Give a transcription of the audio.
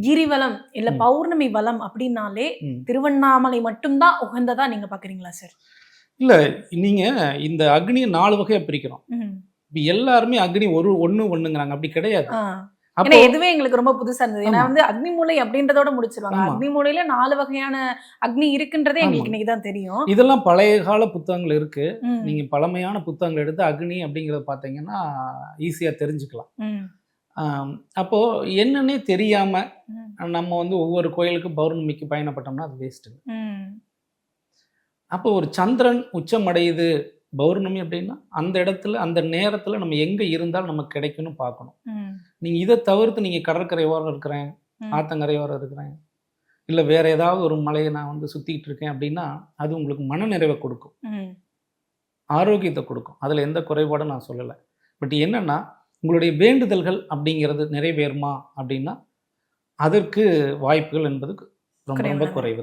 கிரிவலம் இல்ல. பௌர்ணமி வலம் அப்படின்னாலே. திருவண்ணாமலை மட்டும்தான் உகந்ததா நீங்க பாக்குறீங்களா சார் இல்ல நீங்க இந்த அக்னியை நாலு வகையா பிரிக்கிறோம். இப்ப எல்லாருமே அக்னி ஒரு ஒண்ணு ஒண்ணுங்கிறாங்க அப்படி கிடையாது ஏன்னா எதுவே எங்களுக்கு ரொம்ப புதுசா இருந்தது ஏன்னா. வந்து அக்னி மூலை அப்படின்றதோட முடிச்சிருவாங்க ஆமா. அக்னி மூலையில நாலு வகையான அக்னி இருக்குன்றதே. எங்களுக்கு இன்னைக்கு தான் தெரியும் இதெல்லாம் பழைய கால புத்தகங்கள் இருக்கு. நீங்க பழமையான புத்தகங்கள் எடுத்து அக்னி அப்படிங்கறத பார்த்தீங்கன்னா ஈஸியா தெரிஞ்சுக்கலாம் ம். ஆம், அப்போ என்னன்னே தெரியாம ம். நம்ம வந்து ஒவ்வொரு கோயிலுக்கும் பௌர்ணமிக்கு பயணப்பட்டோம்னா அது வேஸ்ட்டு. அப்போ ஒரு சந்திரன் உச்சம் அடையுது பௌர்ணமி அப்படின்னா அந்த இடத்துல அந்த நேரத்துல நம்ம எங்க இருந்தால் நமக்கு கிடைக்கும்னு பார்க்கணும் ம். நீங்க இதை தவிர்த்து நீங்க கடற்கரை ஓரம் இருக்கிறேன். ஆத்தங்கரை ஓரம் இருக்கிறேன் இல்லை வேற ஏதாவது ஒரு மலையை நான் வந்து சுத்திட்டு இருக்கேன் அப்படின்னா அது உங்களுக்கு மனநிறைவை கொடுக்கும் ம். ஆரோக்கியத்தை கொடுக்கும் அதில் எந்த குறைபாடும் நான் சொல்லலை பட் என்னன்னா உங்களுடைய வேண்டுதல்கள் அப்படிங்கிறது நிறைவேறுமா அப்படின்னா அதற்கு வாய்ப்புகள் என்பது ரொம்ப ரொம்ப. குறைவு